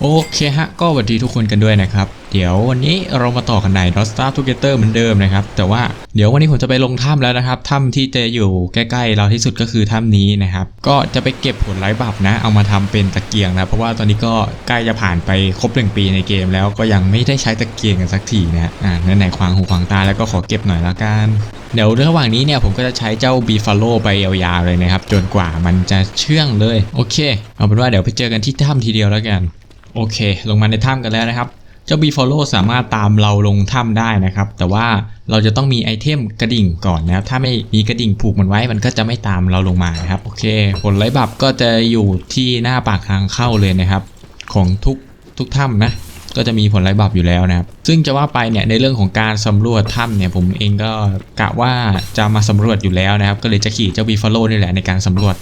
โอเคฮะ ก็สวัสดีทุกคนกันด้วยนะครับ เดี๋ยววันนี้เรามาต่อกันใน Not Star Together เหมือนเดิมนะครับ แต่ว่าเดี๋ยววันนี้ผมจะไปลงถ้ำแล้วนะครับ ถ้ำที่จะอยู่ใกล้ๆเราที่สุดก็คือถ้ำนี้นะครับ ก็จะไปเก็บผลไร้บับนะ เอามาทำเป็นตะเกียงนะ เพราะว่าตอนนี้ก็ใกล้จะผ่านไปครบหนึ่งปีในเกมแล้วก็ยังไม่ได้ใช้ตะเกียงกันสักทีนะอ่าไหนๆควางหูควางตาแล้วก็ขอเก็บหน่อยละกันเดี๋ยวระหว่างนี้เนี่ยผมก็จะใช้เจ้าบีฟาโลไปยาวๆเลยนะครับ จนกว่ามันจะเชื่องเลย โอเค เอาเป็นว่าเดี๋ยวไปเจอกันที่ถ้ำทีเดียวแล้วกัน โอเค ลงมาในถ้ำกันแล้วนะครับ เจ้า b f o l l o w สามารถตามเราลงถ้ำได้นะครับ แต่ว่าเราจะต้องมีไอเทมกระดิ่งก่อนนะครับ ถ้าไม่มีกระดิ่งผูกมันไว้ มันก็จะไม่ตามเราลงมานะครับ โอเค ผลไร้บับก็จะอยู่ที่หน้าปากทางเข้าเลยนะครับ ของทุกทุกถ้ำนะ ก็จะมีผลไร้บับอยู่แล้วนะครับ ซึ่งจะว่าไปเนี่ยในเรื่องของการสำรวจถ้ำเนี่ยผมเองก็กะว่าจะมาสำรวจอยู่แล้วนะครับ ก็เลยจะขี่เจ้า b f o l l o w นี่แหละในการสำรวจ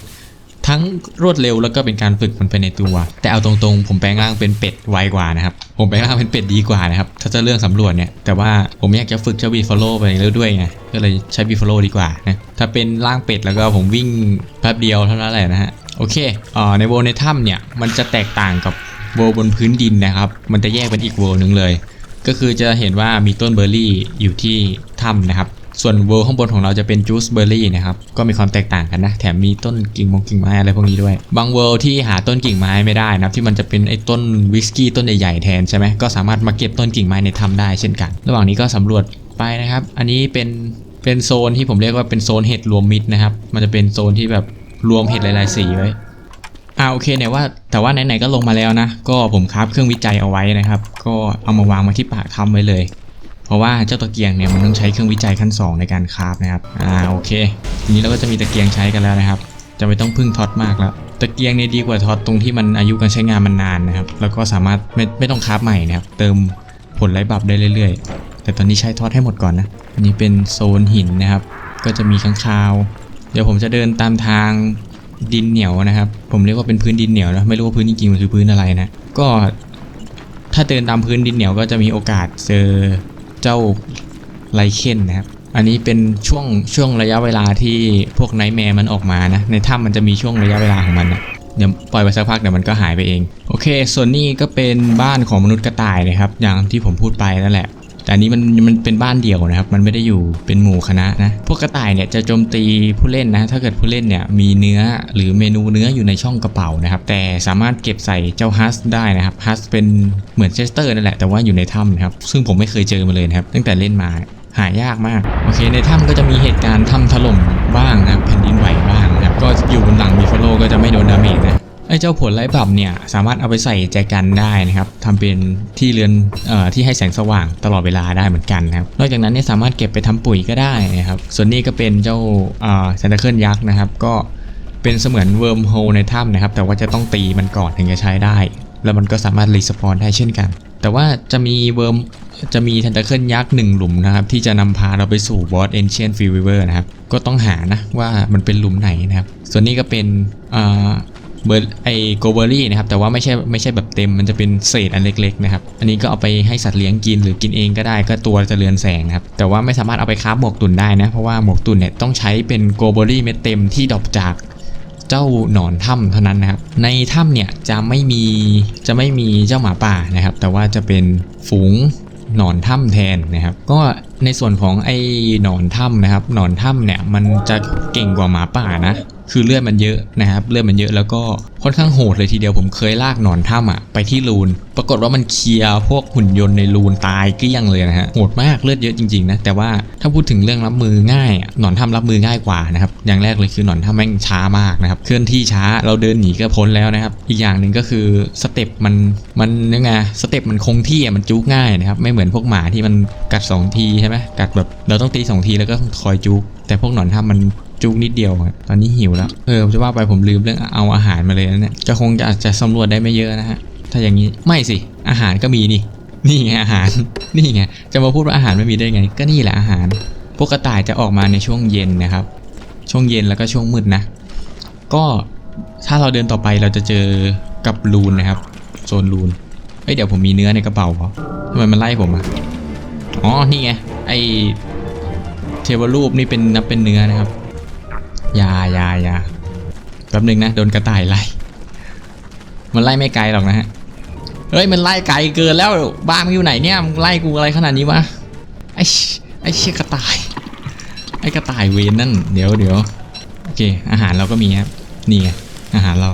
ทั้งรวดเร็วแล้วก็เป็นการฝึกมันไปในตัว แต่เอาตรงๆ ผมแปลงร่างเป็นเป็ดไวกว่านะครับ ผมแปลงร่างเป็นเป็ดดีกว่านะครับ ถ้าจะเรื่องสำรวจเนี่ย แต่ว่าผมอยากจะฝึกเจ้าบีฟอลโล่ไปเรื่อยด้วยไง ก็เลยใช้บีฟอลโล่ดีกว่านะ ถ้าเป็นร่างเป็ดแล้วก็ผมวิ่งแป๊บเดียวเท่านั้นแหละนะฮะ โอเคอ่อในโวในถ้ำเนี่ย มันจะแตกต่างกับโวบนพื้นดินนะครับ มันจะแยกเป็นอีกโวนึงเลย ก็คือจะเห็นว่ามีต้นเบอร์รี่อยู่ที่ถ้ำนะครับ ส่วนเวิร์ข้างบนของเราจะเป็นจูสเบอร์รี่นะครับ ก็มีความแตกต่างกันนะ แถมมีต้นกิ่งมงกิ่งไม้อะไรพวกนี้ด้วย บางเวิร์ที่หาต้นกิ่งไม้ไม่ได้นะที่มันจะเป็นไอ้ต้นวิสกี้ต้นใหญ่ๆแทนใช่ไหมก็สามารถมาเก็บต้นกิ่งไม้ในถ้ำได้เช่นกัน ระหว่างนี้ก็สำรวจไปนะครับ อันนี้เป็นเป็นโซนที่ผมเรียกว่าเป็นโซนเห็ดรวมมิตรนะครับ มันจะเป็นโซนที่แบบรวมเห็ดหลายๆสีไว้อ่าโอเคเนี่ยว่าแต่ว่าไหนๆก็ลงมาแล้วนะ ก็ผมคราฟเครื่องวิจัยเอาไว้นะครับ ก็เอามาวางไว้ที่ปากถ้ำไว้เลย ราะว่าเจ้าตะเกียงเนี่ยมันต้องใช้เครื่องวิจัยขั้น 2 ในการคราฟนะครับอ่าโอเค ทีนี้เราก็จะมีตะเกียงใช้กันแล้วนะครับ จะไม่ต้องพึ่งท็อตมากแล้วตะเกียงเนี่ยดีกว่าท็อตตรงที่มันอายุการใช้งานมันนานนะครับ แล้วก็สามารถไม่ไม่ต้องคราฟใหม่นะครับ เติมผลไร้บับได้เรื่อย ๆ แต่ตอนนี้ใช้ท็อตให้หมดก่อนนะอันนี้เป็นโซนหินนะครับ ก็จะมีข้างคาว เดี๋ยวผมจะเดินตามทางดินเหนียวนะครับ ผมเรียกว่าเป็นพื้นดินเหนียวนะไม่รู้ว่าพื้นจริงๆมันคือพื้นอะไรนะ ก็ถ้าเดินตามพื้นดินเหนียวก็จะมีโอกาสเจอ เจ้าไลเคนนะครับ อันนี้เป็นช่วงช่วงระยะเวลาที่พวกไนท์แมร์มันออกมานะ ในถ้ำมันจะมีช่วงระยะเวลาของมันนะเดี๋ยวปล่อยไปสักพักเดี๋ยวมันก็หายไปเอง โอเค ส่วนนี้ก็เป็นบ้านของมนุษย์กระต่ายนะครับ อย่างที่ผมพูดไปนั่นแหละ แต่นี้มันมันเป็นบ้านเดี่ยวนะครับ มันไม่ได้อยู่เป็นหมู่คณะนะ พวกกระต่ายเนี่ยจะโจมตีผู้เล่นนะ ถ้าเกิดผู้เล่นเนี่ยมีเนื้อหรือเมนูเนื้ออยู่ในช่องกระเป๋านะครับ แต่สามารถเก็บใส่เจ้าฮัสได้นะครับ ฮัสเป็นเหมือนเชสเตอร์นั่นแหละ แต่ว่าอยู่ในถ้ำนะครับ ซึ่งผมไม่เคยเจอมาเลยนะครับ ตั้งแต่เล่นมาหายากมาก โอเค ในถ้ำก็จะมีเหตุการณ์ถ้ำถล่มบ้างนะแผ่นดินไหวบ้างนะครับ ก็อยู่บนหลังมีฟอโลก็จะไม่โดนดาเมจนะ ไอ้เจ้าผลไร้บับเนี่ยสามารถเอาไปใส่แจกันได้นะครับทำเป็นที่เรือนเอ่อที่ให้แสงสว่างตลอดเวลาได้เหมือนกันนะครับนอกจากนั้นเนี่ยสามารถเก็บไปทำปุ๋ยก็ได้นะครับส่วนนี้ก็เป็นเจ้าเอ่อซนตาเคิลยักษ์นะครับก็เป็นเสมือนเวิร์มโฮลในถ้ำนะครับแต่ว่าจะต้องตีมันก่อนถึงจะใช้ได้ แล้วมันก็สามารถรีสปอนได้เช่นกัน แต่ว่าจะมีเวิร์มจะมีแทนตาเคิลยักษ์หนึ่งหลุมนะครับที่จะนำพาเราไปสู่บอสเอนเชียนฟิวเวอร์นะครับก็ต้องหานะว่ามันเป็นหลุมไหนนะครับ ส่วนนี้ก็เป็น เบอร์ไอโกเบอรี่นะครับแต่ว่าไม่ใช่ไม่ใช่แบบเต็มมันจะเป็นเศษอันเล็กๆนะครับอันนี้ก็เอาไปให้สัตว์เลี้ยงกินหรือกินเองก็ได้ก็ตัวจะเรือนแสงนะครับแต่ว่าไม่สามารถเอาไปค้าหมวกตุ่นได้นะเพราะว่าหมวกตุ่นเนี่ยต้องใช้เป็นโกเบอรี่เม็ดเต็มที่ดอปจากเจ้าหนอนถ้ำเท่านั้นนะครับในถ้ำเนี่ยจะไม่มีจะไม่มีเจ้าหมาป่านะครับแต่ว่าจะเป็นฝูงหนอนถ้ำแทนนะครับก็ในส่วนของไอ้หนอนถ้ำนะครับหนอนถ้ำเนี่ยมันจะเก่งกว่าหมาป่านะคือเลือดมันเยอะนะครับ เลือดมันเยอะแล้วก็ค่อนข้างโหดเลยทีเดียวผมเคยลากหนอนถ้ำอะไปที่รูน ปรากฏว่ามันเคลียร์พวกหุ่นยนต์ในรูนตายเกลี้ยงเลยนะฮะโหดมากเลือดเยอะจริงๆนะแต่ว่าถ้าพูดถึงเรื่องรับมือง่ายหนอนถ้ำรับมือง่ายกว่านะครับอย่างแรกเลยคือหนอนถ้ำแม่งช้ามากนะครับเคลื่อนที่ช้าเราเดินหนีก็พ้นแล้วนะครับ อีกอย่างหนึ่งก็คือสเต็ปมันมันยังไงสเต็ปมันคงที่อะมันจุกง่ายนะครับไม่เหมือนพวกหมาที่มันกัดสองทีใช่ไหมกัดแบบเราต้องตีสองทีแล้วก็คอยจุกแต่พวกหนอนถ้ำมัน จุกนิดเดียวครับตอนนี้หิวแล้วเออจะว่าไปผมลืมเรื่องเอาอาหารมาเลยนะเนี่ยจะคงจะอาจจะสำรวจได้ไม่เยอะนะฮะถ้าอย่างนี้ไม่สิอาหารก็มีนี่นี่ไงอาหารนี่ไงจะมาพูดว่าอาหารไม่มีได้ไง ก็นี่แหละอาหาร พวกกระต่ายจะออกมาในช่วงเย็นนะครับ ช่วงเย็นแล้วก็ช่วงมืดนะ ก็ถ้าเราเดินต่อไปเราจะเจอกับรูนนะครับโซนรูนเอ้ยเดี๋ยวผมมีเนื้อในกระเป๋าเหรอทำไมมันไล่ผมอะอ๋อนี่ไงไอเทวรูปนี่เป็นนับเป็นเนื้อนะครับ อยาอยาอยาแป๊บหนึงนะโดนกระต่ายไล่ มันไล่ไม่ไกลหรอกนะฮะ เฮ้ยมันไล่ไกลเกินแล้วบ้านมึงอยู่ไหนเนี่ยมึงไล่กูอะไรขนาดนี้วะ ไอ้ชิไอ้เชี่ยกระต่าย ไอ้กระต่ายเวนนั่น เดี๋ยวเดี๋ยวโอเค อาหารเราก็มีครับ นี่ไงอาหารเรา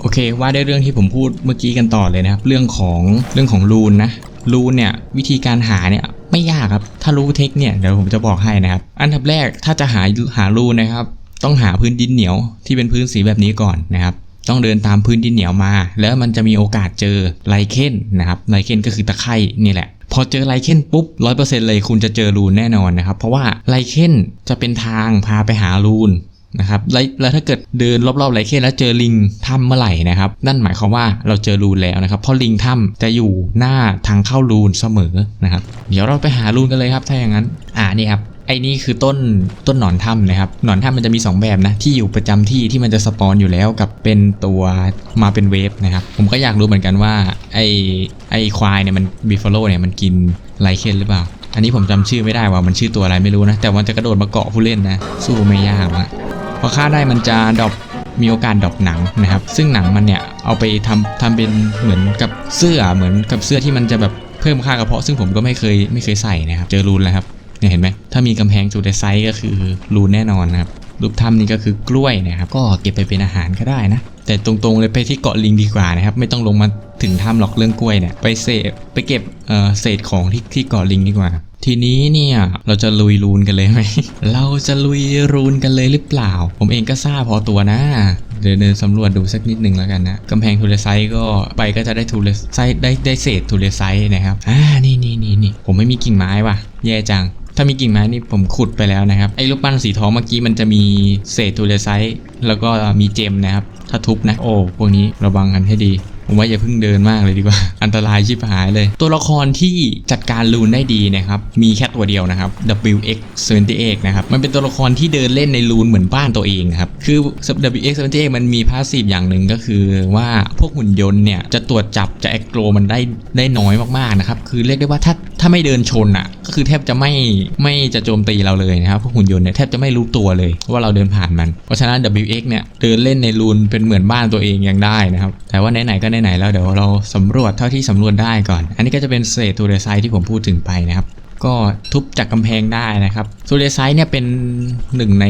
โอเค ว่าได้เรื่องที่ผมพูดเมื่อกี้กันต่อเลยนะครับ เรื่องของเรื่องของรูนนะ รูนเนี่ยวิธีการหาเนี่ยไม่ยากครับ ถ้ารู้เทคเนี่ยเดี๋ยวผมจะบอกให้นะครับ อันดับแรกถ้าจะหาหารูนนะครับ ต้องหาพื้นดินเหนียวที่เป็นพื้นสีแบบนี้ก่อนนะครับ ต้องเดินตามพื้นดินเหนียวมา แล้วมันจะมีโอกาสเจอไลเคนนะครับไลเคนก็คือตะไคร่นี่แหละ พอเจอไลเคนปุ๊บร้อยเปอร์เซ็นต์เลยคุณจะเจอรูนแน่นอนนะครับ เพราะว่าไลเคนจะเป็นทางพาไปหารูนนะครับแล้วถ้าเกิดเดินรอบๆไลเคนแล้วเจอลิงถ้ำเมื่อไหร่นะครับนั่นหมายความว่าเราเจอรูนแล้วนะครับเพราะลิงถ้ำจะอยู่หน้าทางเข้ารูนเสมอนะครับ เดี๋ยวเราไปหารูนกันเลยครับถ้าอย่างนั้น อ่านี่ครับ ไอ้นี่คือต้นต้นหนอนถ้ำนะครับหนอนถ้ำมันจะมี 2 แบบนะที่อยู่ประจำที่ที่มันจะสปอนอยู่แล้วกับเป็นตัวมาเป็นเวฟนะครับผมก็อยากรู้เหมือนกันว่าไอ้ไอ้ควายเนี่ยมันบิฟฟาโลเนี่ยมันกินไลเคนหรือเปล่า อันนี้ผมจำชื่อไม่ได้ว่ามันชื่อตัวอะไรไม่รู้นะ แต่มันจะกระโดดมาเกาะผู้เล่นนะ สู้ไม่ยากอะพอฆ่าได้มันจะดรอปมีโอกาสดอปหนังนะครับ ซึ่งหนังมันเนี่ยเอาไปทำทำเป็นเหมือนกับเสื้อเหมือนกับเสื้อที่มันจะแบบเพิ่มค่ากระเพาะซึ่งผมก็ไม่เคยไม่เคยใส่นะครับ เจอรูนแล้วครับ เนี่ยเห็นไหมถ้ามีกำแพงจูดไซส์ก็คือรูนแน่นอนนะครับรูปถ้ำนี่ก็คือกล้วยนะครับ ก็เก็บไปเป็นอาหารก็ได้นะ แต่ตรงๆเลยไปที่เกาะลิงดีกว่านะครับ ไม่ต้องลงมาถึงถ้ำหรอกเรื่องกล้วยเนี่ย ไปเสพไปเก็บเอ่อเศษของที่ที่เกาะลิงดีกว่า ทีนี้เนี่ยเราจะลุยรูนกันเลยไหม เราจะลุยรูนกันเลยหรือเปล่า ผมเองก็ทราบพอตัวนะ เดินเดินสำรวจดูสักนิดหนึ่งแล้วกันนะกำแพงทูเลไซต์ก็ไปก็จะได้ทูเลไซต์ได้ได้เศษทูเลไซต์นะครับ อ่า นี่นี่นี่นี่ผมไม่มีกิ่งไม้ว่ะ แย่จัง ถ้ามีกิ่งไม้นี่ผมขุดไปแล้วนะครับไอ้รูปปั้นสีทองเมื่อกี้มันจะมีเศษทูเลไซต์แล้วก็มีเจมนะครับ ถ้าทุบนะโอ้พวกนี้ระวังกันให้ดีผมว่าอย่าเพิ่งเดินมากเลยดีกว่า อันตรายชิบหายเลย ตัวละครที่จัดการลูนได้ดีนะครับ มีแค่ตัวเดียวนะครับ WX 78 นะครับ มันเป็นตัวละครที่เดินเล่นในลูนเหมือนบ้านตัวเองครับ คือ WX 78 มันมีพาสซีฟอย่างหนึ่งก็คือว่าพวกหุ่นยนต์เนี่ย จะตรวจจับจะแอคโกรมันได้ได้น้อยมากๆนะครับ คือเรียกได้ว่าถ้า ถ้าไม่เดินชนอะ ก็คือแทบจะไม่ไม่จะโจมตีเราเลยนะครับพวกหุ่นยนต์เนี่ยแทบจะไม่รู้ตัวเลยว่าเราเดินผ่านมัน เพราะฉะนั้น WX เนี่ยเดินเล่นในรูนเป็นเหมือนบ้านตัวเองยังได้นะครับแต่ว่าไหนๆก็ไหนๆแล้วเดี๋ยวเราสำรวจเท่าที่สำรวจได้ก่อน อันนี้ก็จะเป็นเศษทูเรไซที่ผมพูดถึงไปนะครับก็ทุบจากกำแพงได้นะครับทูเรไซเนี่ยเป็นหนึ่งใน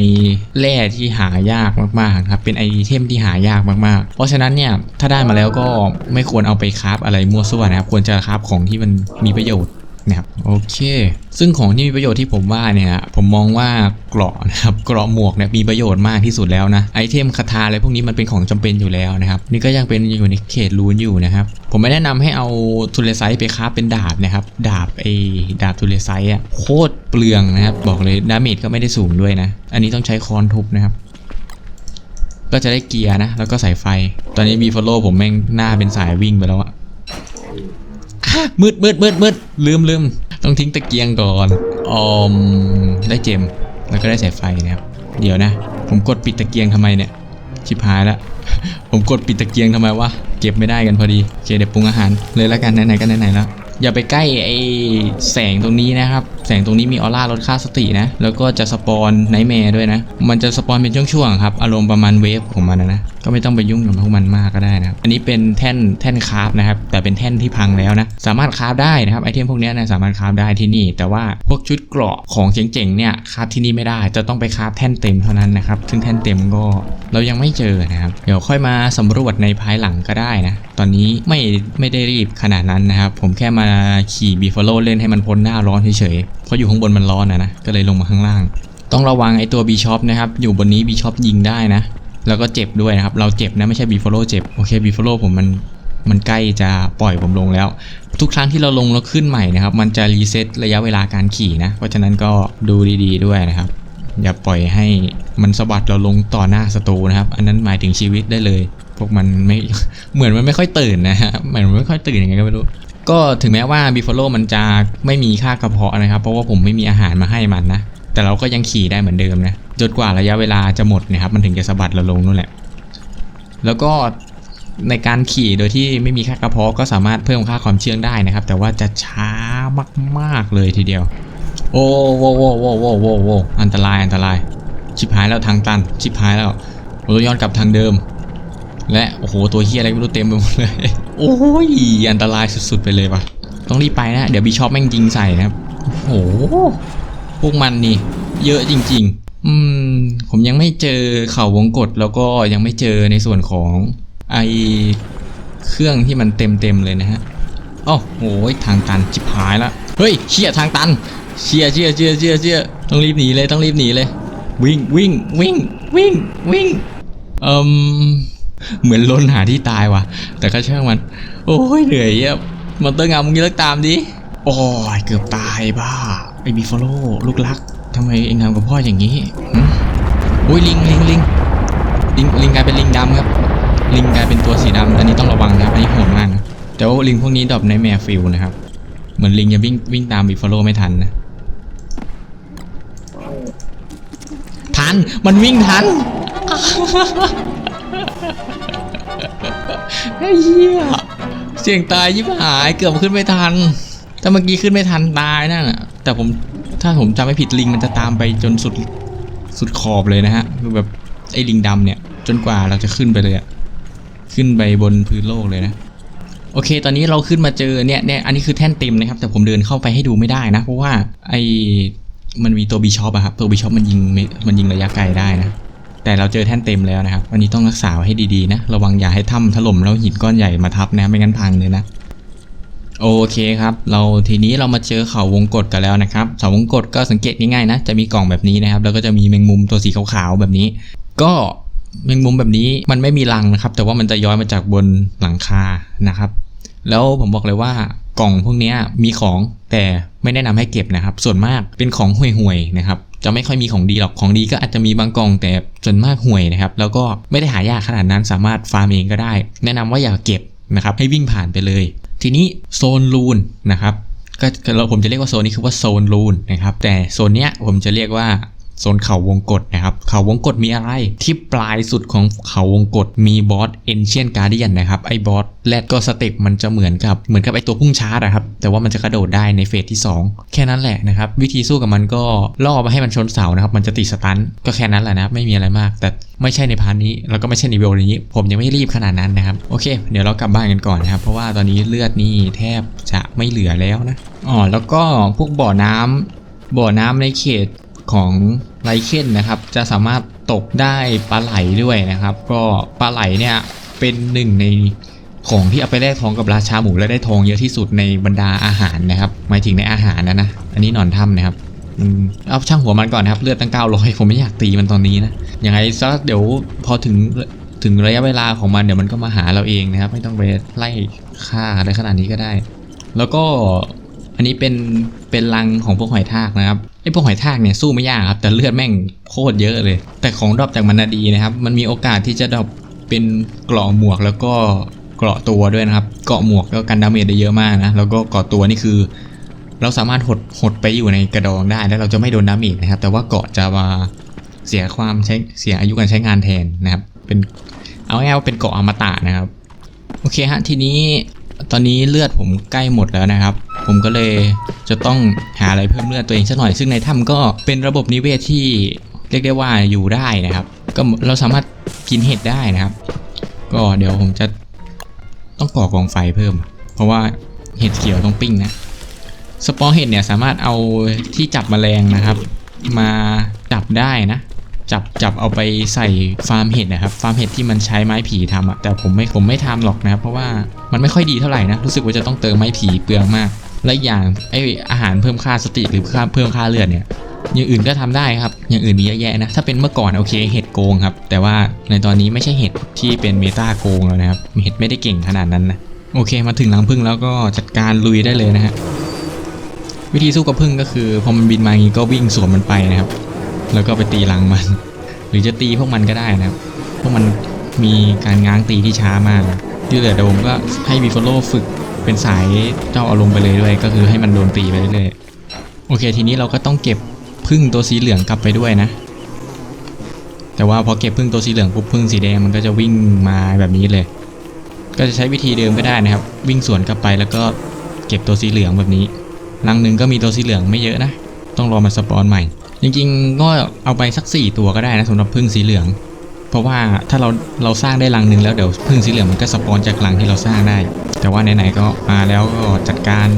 แร่ที่หายากมากๆครับ เป็นไอเทมที่หายากมากๆ เพราะฉะนั้นเนี่ย ถ้าได้มาแล้วก็ไม่ควรเอาไปคราฟอะไรมั่วซั่วนะครับ ควรจะคราฟของที่มันมีประโยชน์ นะครับโอเค ซึ่งของที่มีประโยชน์ที่ผมว่าเนี่ยผมมองว่าเกราะนะครับเกราะหมวกเนี่ยมีประโยชน์มากที่สุดแล้วนะไอเทมคาถาอะไรพวกนี้มันเป็นของจำเป็นอยู่แล้วนะครับนี่ก็ยังเป็นอยู่ในเขตรูนอยู่นะครับผมไม่แนะนำให้เอาทูเลไซต์ไปคราเป็นดาบนะครับดาบไอดาบทูเลไซต์อะโคตรเปลืองนะครับบอกเลยดาเมจก็ไม่ได้สูงด้วยนะอันนี้ต้องใช้คอนทุบนะครับก็จะได้เกียร์นะ แล้วก็สายไฟ ตอนนี้บีฟอลโล่ผมแม่งหน้าเป็นสายวิ่งไปแล้วอะ มืดมืดมืดมืดลืมลืมต้องทิ้งตะเกียงก่อนออมได้เจมแล้วก็ได้สายไฟนะครับเดี๋ยวนะ ผมกดปิดตะเกียงทำไมเนี่ยชิบหายละผมกดปิดตะเกียงทำไมวะเก็บไม่ได้กันพอดีโอเคเดี๋ยวปรุงอาหารเลยแล้วกันไหนๆก็ไหนๆแล้ว อย่าไปใกล้ไอ้แสงตรงนี้นะครับ แสงตรงนี้มีออร่าลดค่าสตินะ แล้วก็จะสปอนไนท์แมร์ด้วยนะ มันจะสปอนเป็นช่วงๆครับ อารมณ์ประมาณเวฟของมันนะ ก็ไม่ต้องไปยุ่งกับพวกมันมากก็ได้นะครับ อันนี้เป็นแท่นแท่นคราฟนะครับ แต่เป็นแท่นที่พังแล้วนะ สามารถคราฟได้นะครับไอเทมพวกนี้นะสามารถคราฟได้ที่นี่ แต่ว่าพวกชุดเกราะของเจ๋งๆเนี่ยคราฟที่นี่ไม่ได้ จะต้องไปคราฟแท่นเต็มเท่านั้นนะครับ ซึ่งแท่นเต็มก็เรายังไม่เจอนะครับ เดี๋ยวค่อยมาสำรวจในภายหลังก็ได้นะ ตอนนี้ไม่ไม่ได้รีบขนาดนั้นนะครับ ผมแค่มาขี่บีฟอลโลเล่นให้มันพ้นหน้าร้อนเฉยๆ เพราะอยู่ข้างบนมันร้อนนะนะ ก็เลยลงมาข้างล่าง ต้องระวังไอตัวบีชอปนะครับ อยู่บนนี้บีชอปยิงได้นะ แล้วก็เจ็บด้วยนะครับ เราเจ็บนะไม่ใช่บีฟอลโลเจ็บ โอเคบีฟอลโลผมมันมันใกล้จะปล่อยผมลงแล้ว ทุกครั้งที่เราลงแล้วขึ้นใหม่นะครับ มันจะรีเซ็ตระยะเวลาการขี่นะ เพราะฉะนั้นก็ดูดีๆด้วยนะครับ อย่าปล่อยให้มันสะบัดเราลงต่อหน้าศัตรูนะครับ อันนั้นหมายถึงชีวิตได้เลย พวกมันไม่เหมือนมันไม่ค่อยตื่นนะฮะเหมือนมันไม่ค่อยตื่นยังไงก็ไม่รู้ ก็ถึงแม้ว่าบิฟ a โลมันจะไม่มีค่ากระเพาะนะครับ เพราะว่าผมไม่มีอาหารมาให้มันนะ แต่เราก็ยังขี่ได้เหมือนเดิมนะจนกว่าระยะเวลาจะหมดนะครับมันถึงจะสะบัดเราลงนู่นแหละ แล้วก็ในการขี่โดยที่ไม่มีค่ากระเพาะก็สามารถเพิ่มค่าความเชื่องได้นะครับ แต่ว่าจะช้ามากๆเลยทีเดียว โอ้โว้โว้โว้โว้โว้โว้อันตรายอันตราย ชิบหายแล้วทางตัน ชิบหายแล้วเราย้อนกลับทางเดิม และโอ้โหตัวเฮียอะไรไม่รู้เต็มไปหมดเลย โอ้ยอันตรายสุดๆไปเลยว่ะ ต้องรีบไปนะเดี๋ยวบีชอปแม่งยิงใส่นะครับ โอ้โหพวกมันนี่ เยอะจริง ๆ อืมผมยังไม่เจอเข่าวงกฏแล้วก็ยังไม่เจอในส่วนของไอเครื่องที่มันเต็มๆเลยนะฮะโอ้โหทางตันจิบหายละเฮ้ยเชี่ยทางตันเชี่ยเชี่ยเชี่ยเชี่ยเชี่ยต้องรีบหนีเลยต้องรีบหนีเลย วิ่งวิ่งวิ่งวิ่งวิ่งเอ่ม เหมือนลนหาที่ตายว่ะ แต่ก็ช่างมัน โอ้ยเหนื่อยอะมันต้องงามมึงเลิกตามดิโอ้ยเกือบตายบ้าไอ้บีฟอโลลูกรักทำไมเองทำกับพ่ออย่างนี้อุ้ยลิงลิงลิงลิงลิงกลายเป็นลิงดำครับ ลิงกลายเป็นตัวสีดำอันนี้ต้องระวังนะครับอันนี้โหดมากนะแต่ว่าลิงพวกนี้ดรอปในแมร์ฟิลนะครับ เหมือนลิงจะวิ่งวิ่งตามบีฟอลโลไม่ทันนะทันมันวิ่งทัน ไอ้เหี้ยเสี่ยงตายยิบหายเกือบขึ้นไม่ทัน ถ้าเมื่อกี้ขึ้นไม่ทันตายนั่นน่ะ แต่ผมถ้าผมจำไม่ผิดลิงมันจะตามไปจนสุดสุดขอบเลยนะฮะ คือแบบไอ้ลิงดำเนี่ย จนกว่าเราจะขึ้นไปเลยอะขึ้นไปบนพื้นโลกเลยนะโอเค ตอนนี้เราขึ้นมาเจอเนี่ยเนี่ย อันนี้คือแท่นเต็มนะครับ แต่ผมเดินเข้าไปให้ดูไม่ได้นะ เพราะว่าไอ้มันมีตัวบีชอปอะครับ ตัวบีชอปมันยิงมันยิงระยะไกลได้นะ แต่เราเจอแท่นเต็มแล้วนะครับอันนี้ต้องรักษาให้ดีๆนะ ระวังอย่าให้ถ้ำถล่มแล้วหินก้อนใหญ่มาทับนะไม่งั้นพังเลยนะ โอเคครับ เราทีนี้เรามาเจอเขาวงกฏกันแล้วนะครับเขาวงกฏก็สังเกตง่ายๆนะ จะมีกล่องแบบนี้นะครับ แล้วก็จะมีแมงมุมตัวสีขาวๆแบบนี้ ก็แมงมุมแบบนี้มันไม่มีรังนะครับ แต่ว่ามันจะย้อยมาจากบนหลังคานะครับ แล้วผมบอกเลยว่ากล่องพวกนี้มีของแต่ไม่แนะนำให้เก็บนะครับ ส่วนมากเป็นของห่วยๆนะครับ จะไม่ค่อยมีของดีหรอกของดีก็อาจจะมีบางกล่องแต่ส่วนมากห่วยนะครับ แล้วก็ไม่ได้หายากขนาดนั้นสามารถฟาร์มเองก็ได้ แนะนำว่าอย่าเก็บนะครับให้วิ่งผ่านไปเลย ทีนี้โซนรูนนะครับก็ก็เราผมจะเรียกว่าโซนนี้คือว่าโซนรูนนะครับแต่โซนเนี้ยผมจะเรียกว่า โซนเขาวงกฏนะครับ เขาวงกฏมีอะไร ที่ปลายสุดของเขาวงกฏมีบอสเอนเชียนการเดียนนะครับไอ้บอสแรดก็สเต็ปมันจะเหมือนกับเหมือนกับไอ้ตัวพุ่งชาร์จอะครับ แต่ว่ามันจะกระโดดได้ในเฟสที่ 2 แค่นั้นแหละนะครับ วิธีสู้กับมันก็ล่อมาให้มันชนเสานะครับ มันจะติดสตันก็แค่นั้นแหละนะครับไม่มีอะไรมาก แต่ไม่ใช่ในพาร์ทนี้ แล้วก็ไม่ใช่ในเวลนี้ ผมยังไม่รีบขนาดนั้นนะครับ โอเค เดี๋ยวเรากลับบ้านกันก่อนนะครับ เพราะว่าตอนนี้เลือดนี่แทบจะไม่เหลือแล้วนะอ๋อแล้วก็พวกบ่อน้ำบ่อน้ำในเขต ของไรเคนนะครับ จะสามารถตกได้ปลาไหลด้วยนะครับ ก็ปลาไหลเนี่ยเป็นหนึ่งในของที่เอาไปแลกทองกับราชาหมูและได้ทองเยอะที่สุดในบรรดาอาหารนะครับหมายถึงในอาหารนะนะอันนี้หนอนถ้ำนะครับอืมเอาช่างหัวมันก่อนนะครับเลือดตั้ง900ผมไม่อยากตีมันตอนนี้นะยังไงซะเดี๋ยวพอถึงถึงระยะเวลาของมันเดี๋ยวมันก็มาหาเราเองนะครับ ไม่ต้องไปไล่ฆ่าอะไรขนาดนี้ก็ได้ แล้วก็อันนี้เป็นเป็นรังของพวกหอยทากนะครับ ไอพวกหอยทากเนี่ยสู้ไม่ยากครับ แต่เลือดแม่งโคตรเยอะเลย แต่ของดรอปจากมันนาดีนะครับ มันมีโอกาสที่จะดรอปเป็นเกราะหมวกแล้วก็เกราะตัวด้วยนะครับ เกราะหมวกก็กันดาเมจได้เยอะมากนะ แล้วก็เกราะตัวนี่คือ เราสามารถหดหดไปอยู่ในกระดองได้ แล้วเราจะไม่โดนดาเมจนะครับ แต่ว่าเกาะจะมาเสียความใช้เสียอายุการใช้งานแทนนะครับ เป็นเอาง่ายว่าเป็นเกาะอมตะนะครับ โอเคฮะทีนี้ ตอนนี้เลือดผมใกล้หมดแล้วนะครับ ผมก็เลยจะต้องหาอะไรเพิ่มเลือดตัวเองสักหน่อยซึ่งในถ้ำก็เป็นระบบนิเวศที่เรียกได้ว่าอยู่ได้นะครับ ก็เราสามารถกินเห็ดได้นะครับ ก็เดี๋ยวผมจะต้องก่อกองไฟเพิ่ม เพราะว่าเห็ดเขียวต้องปิ้งนะสปอร์เห็ดเนี่ยสามารถเอาที่จับแมลงนะครับ มาจับได้นะ จับจับเอาไปใส่ฟาร์มเห็ดนะครับฟาร์มเห็ดที่มันใช้ไม้ผีทำอะแต่ผมไม่ผมไม่ทำหรอกนะครับเพราะว่ามันไม่ค่อยดีเท่าไหร่นะรู้สึกว่าจะต้องเติมไม้ผีเปลืองมาก และอย่างไออาหารเพิ่มค่าสติหรือค่าเพิ่มค่าเลือดเนี่ยอย่างอื่นก็ทำได้ครับ อย่างอื่นมีเยอะแยะนะ ถ้าเป็นเมื่อก่อนโอเคเห็ดโกงครับ แต่ว่าในตอนนี้ไม่ใช่เห็ดที่เป็นเมตาโกงแล้วนะครับ เห็ดไม่ได้เก่งขนาดนั้นนะ โอเค มาถึงรังผึ้งแล้วก็จัดการลุยได้เลยนะฮะ วิธีสู้กับผึ้งก็คือพอมันบินมาอย่างนี้ก็วิ่งสวนมันไปนะครับ แล้วก็ไปตีรังมัน หรือจะตีพวกมันก็ได้นะครับพวกมันมีการง้างตีที่ช้ามากที่เหลือโดมก็ให้บีฟโลฝึกเป็นสายเจ้าอารมณ์ไปเลยด้วย ก็คือให้มันโดนตีไปเรื่อยๆโอเค ทีนี้เราก็ต้องเก็บพึ่งตัวสีเหลืองกลับไปด้วยนะ แต่ว่าพอเก็บพึ่งตัวสีเหลืองปุ๊บพึ่งสีแดงมันก็จะวิ่งมาแบบนี้เลย ก็จะใช้วิธีเดิมก็ได้นะครับ วิ่งสวนกลับไปแล้วก็เก็บตัวสีเหลืองแบบนี้รังหนึ่งก็มีตัวสีเหลืองไม่เยอะนะ ต้องรอมันสปอนใหม่ จริงๆ ก็เอาไปสัก 4 ตัวก็ได้นะสำหรับพึ่งสีเหลือง เพราะว่าถ้าเราเราสร้างได้รังหนึ่งแล้วเดี๋ยวพึ่งสีเหลืองมันก็สปอนจากรังที่เราสร้างได้ แต่ว่าไหนๆก็มาแล้วก็จัดการ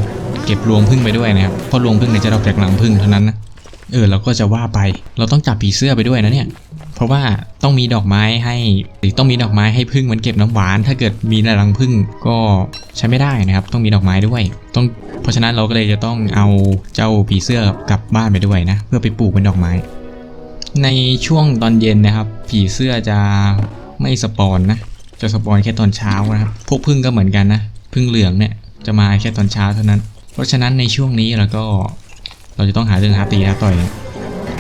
เก็บรวงพึ่งไปด้วยนะครับเพราะรวงพึ่งเนี่ยจะเอาจากรังพึ่งเท่านั้นนะเออเราก็จะว่าไปเราต้องจับผีเสื้อไปด้วยนะเนี่ย ราะว่าต้องมีดอกไม้ให้หรือต้องมีดอกไม้ให้พึ่งมันเก็บน้ำหวาน ถ้าเกิดมีรังพึ่งก็ใช้ไม่ได้นะครับ ต้องมีดอกไม้ด้วย ต้องเพราะฉะนั้นเราก็เลยจะต้องเอาเจ้าผีเสื้อกลับบ้านไปด้วยนะ เพื่อไปปลูกเป็นดอกไม้ ในช่วงตอนเย็นนะครับ ผีเสื้อจะไม่สปอนนะจะสปอนแค่ตอนเช้านะครับพวกพึ่งก็เหมือนกันนะพึ่งเหลืองเนี่ยจะมาแค่ตอนเช้าเท่านั้น เพราะฉะนั้นในช่วงนี้เราก็เราจะต้องหาเรื่องหาตีหาต่อย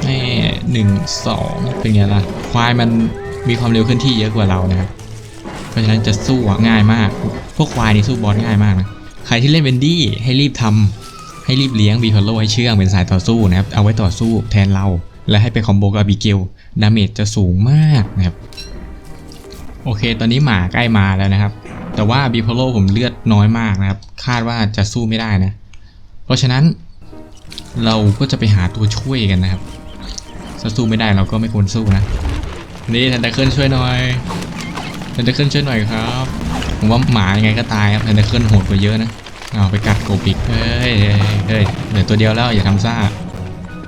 แม่หนึ่งสองเป็นไงล่ะ ควายมันมีความเร็วเคลื่อนที่เยอะกว่าเรานะครับ เพราะฉะนั้นจะสู้ง่ายมาก พวกควายนี่สู้บอสง่ายมากนะ ใครที่เล่นเวนดี้ให้รีบทำให้รีบเลี้ยงบีพอลโลให้เชื่องเป็นสายต่อสู้นะครับ เอาไว้ต่อสู้แทนเรา และให้ไปคอมโบกับบีเกล ดาเมจจะสูงมากนะครับ โอเค ตอนนี้หมาใกล้มาแล้วนะครับ แต่ว่าบีพอลโลผมเลือดน้อยมากนะครับ คาดว่าจะสู้ไม่ได้นะ เพราะฉะนั้นเราก็จะไปหาตัวช่วยกันนะครับ ถ้าสู้ไม่ได้เราก็ไม่ควรสู้นะ นี่ทันตะเคิลช่วยหน่อยทันตะเคิลช่วยหน่อยครับ ผมว่าหมายังไงก็ตายครับทันตะเคิลโหดกว่าเยอะนะเอาไปกัดกบอีกเฮ้ยเฮ้ยเฮ้ยเหลือตัวเดียวแล้วอย่าทำซ่า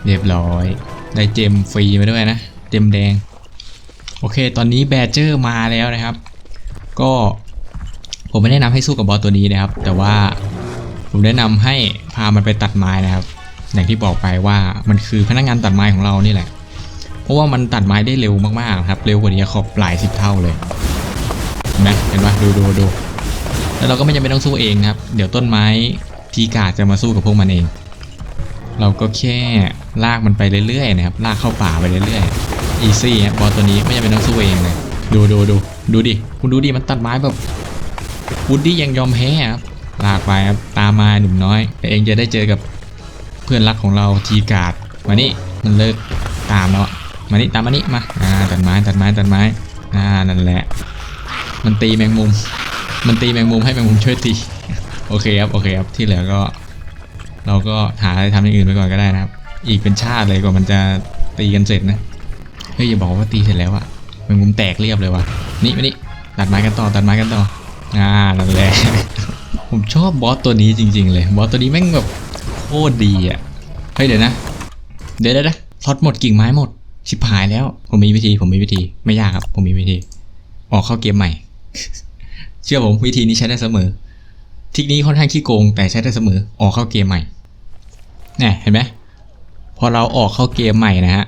เรียบร้อย ได้เจมฟรีมาด้วยนะ เจมแดง โอเค ตอนนี้แบดเจอร์มาแล้วนะครับ ก็ผมไม่แนะนำให้สู้กับบอสตัวนี้นะครับ แต่ว่าผมแนะนำให้พามันไปตัดไม้นะครับ อย่างที่บอกไปว่ามันคือพนักงานตัดไม้ของเรานี่แหละ เพราะว่ามันตัดไม้ได้เร็วมากๆครับ เร็วกว่านี้ขอบหลายสิบเท่าเลยเห็นไหมเห็นปะดูดูดูแล้วเราก็ไม่จำเป็นต้องสู้เองครับ เดี๋ยวต้นไม้ทีกาดจะมาสู้กับพวกมันเอง เราก็แค่ลากมันไปเรื่อยๆนะครับลากเข้าป่าไปเรื่อยๆอีซี่บอลตัวนี้ไม่จำเป็นต้องสู้เองเลยดูดูดูดูดิคุณดูดิมันตัดไม้แบบวูดดี้ยังยอมแพ้ครับลากไปครับตามมาหนุ่มน้อยแต่เองจะได้เจอกับเพื่อนรักของเราทีกาดมานี่มันเลิกตามแล้ว มานี่ตามมานี่มาอ่าตัดไม้ตัดไม้ตัดไม้อ่านั่นแหละ มันตีแมงมุม มันตีแมงมุมให้แมงมุมช่วยตีโอเคครับโอเคครับที่เหลือก็ เราก็หาอะไรทำอย่างอื่นไปก่อนก็ได้นะครับ อีกเป็นชาติเลยกว่ามันจะตีกันเสร็จนะเฮ้ยอย่าบอกว่าตีเสร็จแล้วอะแมงมุมแตกเรียบเลยวะนี่มานี่ตัดไม้กันต่อตัดไม้กันต่ออ่านั่นแหละผมชอบบอสตัวนี้จริง ๆ เลยบอสตัวนี้แม่งแบบโคตรดีอะเฮ้ยเดี๋ยวนะ เดี๋ยวเดี๋ยวนะพลอตหมดกิ่งไม้หมด ชิบหายแล้ว ผมมีวิธี ผมมีวิธี ไม่ยากครับ ผมมีวิธี ออกเข้าเกมใหม่ เชื่อผมวิธีนี้ใช้ได้เสมอ ทิกนี้ค่อนข้างขี้โกง แต่ใช้ได้เสมอ ออกเข้าเกมใหม่เนี่ยเห็นไหมพอเราออกเข้าเกมใหม่นะฮะ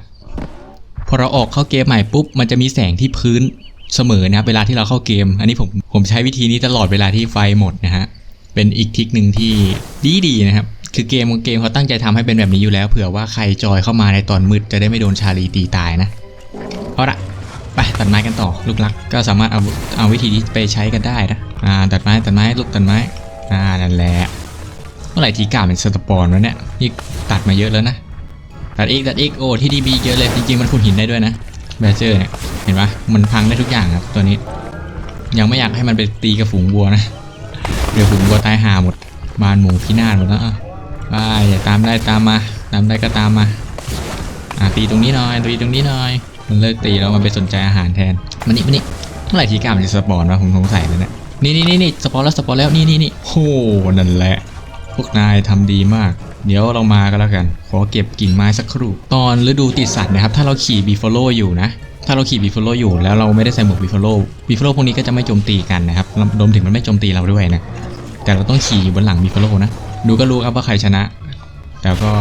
พอเราออกเข้าเกมใหม่ปุ๊บ มันจะมีแสงที่พื้นเสมอนะ เวลาที่เราเข้าเกม อันนี้ผมผมใช้วิธีนี้ตลอดเวลาที่ไฟหมดนะฮะ เป็นอีกทิกหนึ่งที่ดีดีนะครับ คือเกมเกมเขาตั้งใจทำให้เป็นแบบนี้อยู่แล้ว เผื่อว่าใครจอยเข้ามาในตอนมืดจะได้ไม่โดนชาลีตีตายนะ เอาละไปตัดไม้กันต่อ ลูกรักก็สามารถเอาเอาวิธีนี้ไปใช้กันได้นะอ่าตัดไม้ตัดไม้ลูกตัดไม้อ่านั่นแหละเมื่อไหร่ทีกาเป็นสตปอนแล้วเนี่ยนี่ตัดมาเยอะแล้วนะตัดอีกตัดอีกโอ้ที่ดีบีเยอะเลยจริงๆมันขุดหินได้ด้วยนะแบเจอร์เนี่ยเห็นปะมันพังได้ทุกอย่างครับตัวนี้ ยังไม่อยากให้มันไปตีกับฝูงวัวนะเดี๋ยวฝูงวัวตายห่าหมดบานหมูพินาศหมดแล้วอะ ไปอย่าตามได้ตามมา ตามได้ก็ตามมา อ่าตีตรงนี้หน่อยตีตรงนี้หน่อย มันเลิกตีแล้วมันไปสนใจอาหารแทน มันนี่มันนี่เมื่อไหร่ทีกามันจะสปอนวะผมสงสัยเลยเนี่ยนี่นี่นี่นี่สปอนแล้วสปอนแล้วนี่นี่นี่โอ้นั่นแหละ พวกนายทำดีมาก เดี๋ยวเรามากันแล้วกัน ขอเก็บกิ่งไม้สักครู่ ตอนฤดูติดสัตว์นะครับ ถ้าเราขี่บีฟโลอยู่นะถ้าเราขี่บีฟโลอยู่แล้วเราไม่ได้ใส่หมวกบีฟโลบีฟโลพวกนี้ก็จะไม่โจมตีกันนะครับรวมถึงมันไม่โจมตีเราด้วยนะ แต่เราต้องขี่อยู่บนหลังบีฟโลนะ ดูก็รู้ครับว่าใครชนะ แต่ก็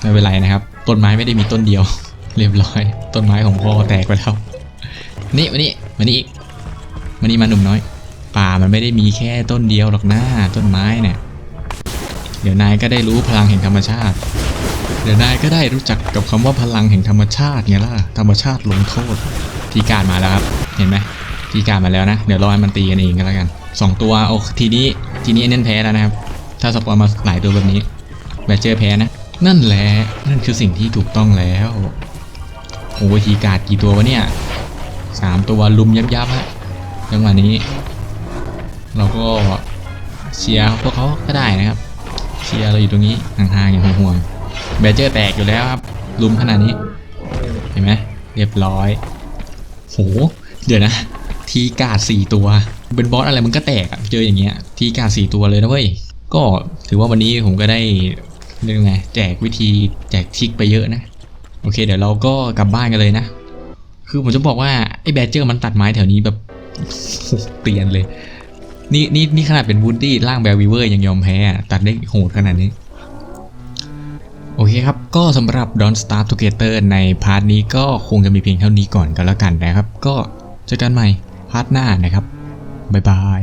ไม่เป็นไรนะครับ ต้นไม้ไม่ได้มีต้นเดียว เรียบร้อย ต้นไม้ของพ่อแตกไปแล้ว นี่มานี่มานี่อีกมานี่มาหนุ่มน้อย ป่ามันไม่ได้มีแค่ต้นเดียวหรอกนะต้นไม้เนี่ย เดี๋ยวนายก็ได้รู้พลังแห่งธรรมชาติ เดี๋ยวนายก็ได้รู้จักกับคำว่าพลังแห่งธรรมชาติไงล่ะ ธรรมชาติลงโทษ ทีการมาแล้วครับ เห็นไหมทีการมาแล้วนะ เดี๋ยวรอให้มันตีกันเองก็แล้วกันสองตัวโอ้ทีนี้ทีนี้ไอ้นแพ้แล้วนะครับ ถ้าสปอยมาหลายตัวแบบนี้แบเจอร์แพ้นะ นั่นแหละ นั่นคือสิ่งที่ถูกต้องแล้วโอ้ยทีการ์ดกี่ตัววะเนี่ยสามตัวลุมยับยับฮะจังหวะนี้ เราก็เชียร์พวกเขาก็ได้นะครับ เชียร์เราอยู่ตรงนี้ห่างๆอย่างห่วงๆแบเจอร์แตกอยู่แล้วครับลุมขนาดนี้ เห็นไหมเรียบร้อยโหเดี๋ยวนะ ทีการ์ดสี่ตัว เป็นบอสอะไรมันก็แตกอะเจออย่างเงี้ย ทีการ์ดสี่ตัวเลยนะเว้ย ก็ถือว่าวันนี้ผมก็ได้เรียกว่ไงแจกวิธีแจกทิกไปเยอะนะ โอเค เดี๋ยวเราก็กลับบ้านกันเลยนะ คือผมจะบอกว่าไอ้แบดเจอร์มันตัดไม้แถวนี้แบบเปลี่ยนเลย นี่นี่นี่ขนาดเป็นวูดดี้ร่างแบลวิเวอร์ยังยอมแพ้อะตัดได้โหดขนาดนี้ โอเคครับ ก็สำหรับ Don't Starve Together ในพาร์ทนี้ก็คงจะมีเพียงเท่านี้ก่อนก็แล้วกันนะครับ ก็เจอกันใหม่พาร์ทหน้านะครับบ๊ายบาย